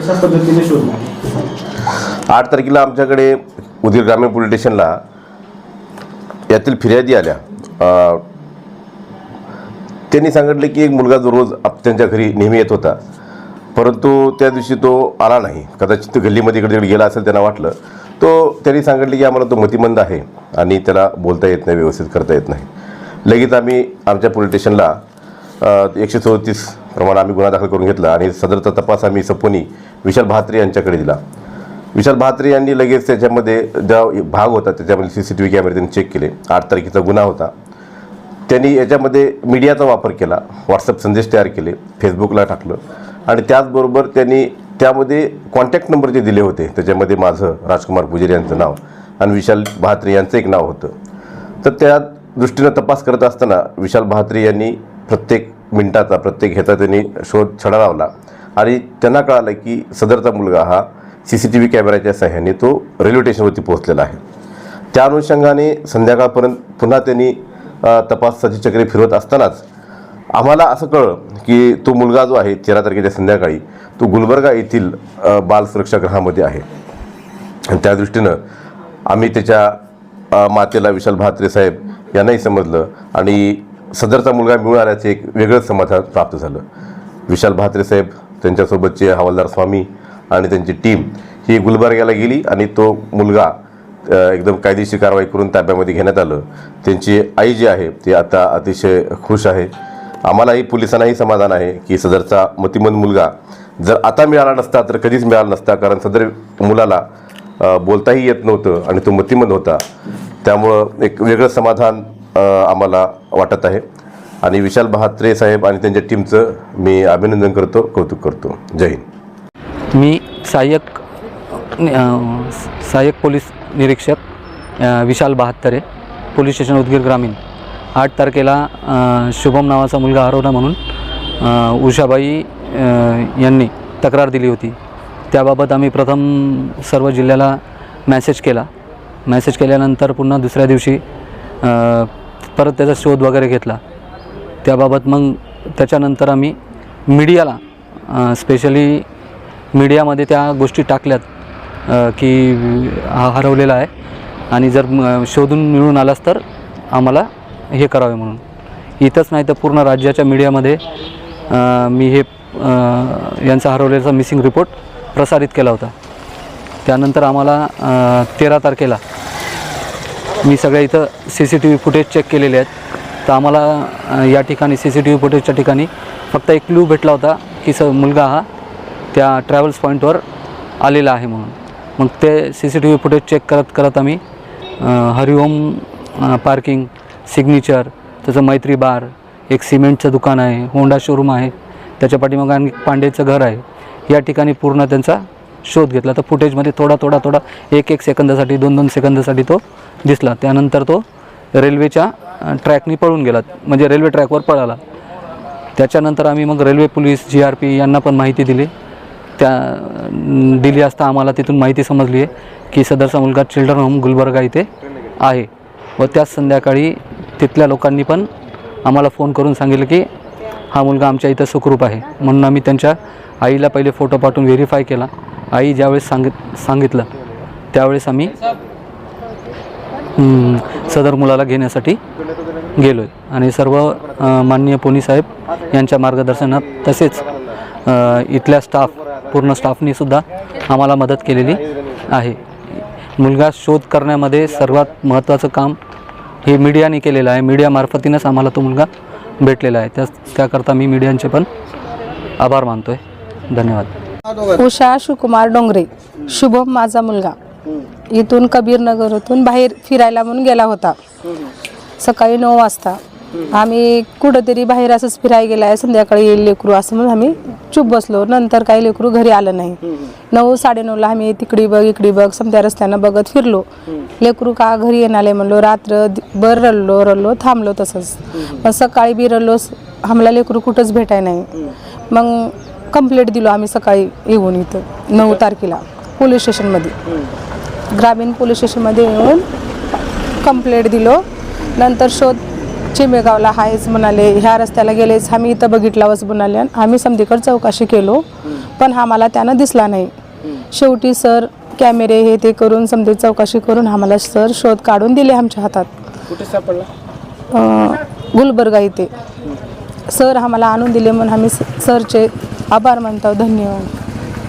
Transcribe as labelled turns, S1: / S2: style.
S1: पद्धतीने
S2: आठ तारखेला आमच्याकडे उदीर ग्रामीण पोलीस स्टेशनला यातील फिर्यादी आल्या. त्यांनी सांगितले की एक मुलगा जो रोज आप- त्यांच्या घरी नेहमी येत होता. परंतु त्या दिवशी तो आला नाही. कदाचित तो गल्लीमध्ये इकडे तिकडे गेला असेल त्यांना वाटलं. तो त्यांनी सांगितले की आम्हाला तो मतिमंद आहे आणि त्याला बोलता येत नाही व्यवस्थित करता येत नाही. लगेच आम्ही आमच्या पोलीस स्टेशनला एकशे चौतीस प्रमाणे आम्ही गुन्हा दाखल करून घेतला आणि सदरचा तपास आम्ही सपोनी विशाल भात्रे यांच्याकडे दिला. विशाल भात्रे यांनी लगेच त्याच्यामध्ये ज्या भाग होता त्याच्यामध्ये सी सी टी व्ही कॅमेरे त्यांनी चेक केले. आठ तारखेचा गुन्हा होता. त्यांनी याच्यामध्ये मीडियाचा वापर केला व्हॉट्सअप संदेश तयार केले फेसबुकला टाकलं. आणि त्याचबरोबर त्यांनी त्यामध्ये कॉन्टॅक्ट नंबर जे दिले होते त्याच्यामध्ये माझं राजकुमार पुजारी यांचं नाव आणि विशाल भात्रे यांचं एक नाव होतं. तर त्या दृष्टीनं तपास करत असताना विशाल भात्रे यांनी प्रत्येक मिनिटाचा प्रत्येक ह्याचा त्यांनी शोध छडा लावला आणि त्यांना कळालं की सदरचा मुलगा हा सी सी टी व्ही कॅमेऱ्याच्या सहाय्याने तो रेल्वे स्टेशनवरती पोहोचलेला आहे. त्या अनुषंगाने संध्याकाळपर्यंत पुन्हा त्यांनी तपासाची चक्रे फिरवत असतानाच आम्हाला असं कळलं की तो मुलगा जो आहे तेरा तारखेच्या संध्याकाळी तो गुलबर्गा येथील बाल बाल सुरक्षागृहामध्ये आहे. आणि त्या दृष्टीनं आम्ही त्याच्या मातेला विशाल भात्रे साहेब यांनाही समजलं आणि सदरचा मुलगा मिळून आल्याचे एक वेगळंच समाधान प्राप्त झालं. विशाल भात्रे साहेब त्यांच्यासोबतचे हवालदार स्वामी आणि त्यांची टीम ही गुलबर्ग्याला गेली आणि तो मुलगा एकदम कायदेशीर कारवाई करून ताब्यामध्ये घेण्यात आलं. त्यांची आई जी आहे ती आता अतिशय खुश आहे. आम्हालाही पोलिसांनाही समाधान आहे की सदरचा मतिमंद मुलगा जर आता मिळाला नसता तर कधीच मिळाला नसता कारण सदर मुलाला बोलताही येत नव्हतं आणि तो मतिमंद होता. त्यामुळं एक वेगळं समाधान आम्हाला वाटत आहे. आणि विशाल बहात्रे साहेब आणि त्यांच्या टीमचं मी अभिनंदन करतो कौतुक करतो. जय हिंद.
S3: मी सहाय्यक सहाय्यक पोलीस निरीक्षक विशाल बहात्तरे पोलीस स्टेशन उदगीर ग्रामीण. आठ तारखेला शुभम नावाचा मुलगा हरवला म्हणून उषाबाई यांनी तक्रार दिली होती. त्याबाबत आम्ही प्रथम सर्व जिल्ह्याला मॅसेज केला. मॅसेज केल्यानंतर पुन्हा दुसऱ्या दिवशी परत त्याचा शोध वगैरे घेतला. त्याबाबत मग त्याच्यानंतर आम्ही मीडियाला स्पेशली मीडियामध्ये त्या गोष्टी टाकल्यात की हा हरवलेला आहे आणि जर शोधून मिळून आलास तर आम्हाला हे करावे म्हणून. इथंच नाही तर पूर्ण राज्याच्या मीडियामध्ये मी हे यांचा हरवलेला मिसिंग रिपोर्ट प्रसारित केला होता. त्यानंतर आम्हाला तेरा तारखेला मी सगळ्या इथं C C T V footage check केलेले आहेत. तर आम्हाला या ठिकाणी सी सी टी व्ही फुटेजच्या ठिकाणी फक्त एक क्ल्यू भेटला होता की स मुलगा हा त्या ट्रॅव्हल्स पॉईंटवर आलेला आहे म्हणून. मग ते C C T V footage check करत करत आम्ही हरिओम पार्किंग सिग्नेचर त्याचं मैत्री बार एक सिमेंटचं दुकान आहे होंडा शोरूम आहे त्याच्या पाठीमागं आणखी पांडेचं घर आहे. या ठिकाणी पूर्ण त्यांचा शोध घेतला. तर फुटेजमध्ये थोडा थोडा थोडा एक एक सेकंदासाठी दोन दोन सेकंदासाठी तो दिसला. त्यानंतर तो रेल्वेच्या ट्रॅकनी पळून गेला. म्हणजे रेल्वे ट्रॅकवर पळाला. त्याच्यानंतर आम्ही मग railway police G R P यांना पण माहिती दिली. त्या दिली असता आम्हाला तिथून माहिती समजली आहे की सदरचा मुलगा चिल्ड्रन होम गुलबर्गा इथे आहे. व त्याच संध्याकाळी तिथल्या लोकांनी पण आम्हाला फोन करून सांगितलं की हा मुलगा आमच्या इथं सुखरूप आहे. म्हणून आम्ही त्यांच्या आईला पहिले फोटो पाठवून व्हेरीफाय केला. आई ज्यावेळेस सांगित सांगितलं त्यावेळेस आम्ही सदर मुलाला घेण्यासाठी गेलो आहे आणि सर्व माननीय पोनी साहेब यांच्या मार्गदर्शनात तसेच इथल्या स्टाफ पूर्ण स्टाफनेसुद्धा आम्हाला मदत केलेली आहे. मुलगा शोध करण्यामध्ये सर्वात महत्त्वाचं काम हे मीडियाने केलेलं आहे. मीडियामार्फतीनंच आम्हाला तो मुलगा भेटलेला आहे. त्या त्याकरता मी मीडियांचे पण आभार मानतो आहे धन्यवाद.
S4: उषा शिवकुमार डोंगरे. शुभम माझा मुलगा. इथून कबीरनगरतून बाहेर फिरायला म्हणून गेला होता. सकाळी नऊ वाजता. आम्ही कुठंतरी बाहेर असंच फिरायला गेला. आहे संध्याकाळी येईल लेकरू असं म्हणून आम्ही चूप बसलो. नंतर काही लेकरू घरी आलं नाही. नऊ साडेनऊला आम्ही तिकडी बघ इकडी बघ समत्या रस्त्यानं बघत फिरलो. लेकरू का घरी येणार म्हणलो. रात्र बर रडलो रडलो थांबलो तसंच. मग सकाळी बी रडलो. आम्हाला लेकरू कुठंच भेटाय नाही. मग कंप्लेंट दिलो आम्ही सकाळी येऊन इथं नऊ तारखेला पोलीस स्टेशनमध्ये. ग्रामीण पोलीस स्टेशनमध्ये येऊन कंप्लेंट दिलो. नंतर शोध चिमेगावला आहेच म्हणाले ह्या रस्त्याला गेलेच आम्ही इथं बघितलावच म्हणाले आम्ही समधीकडे चौकशी केलो. पण आम्हाला त्यानं दिसला नाही. शेवटी सर कॅमेरे हे ते करून समजे चौकशी करून आम्हाला सर शोध काढून दिले आमच्या हातात.
S1: कुठे सापडला?
S4: गुलबर्गा इथे. सर आम्हाला आणून दिले म्हणून आम्ही स- सरचे आभार मानतो धन्यवाद.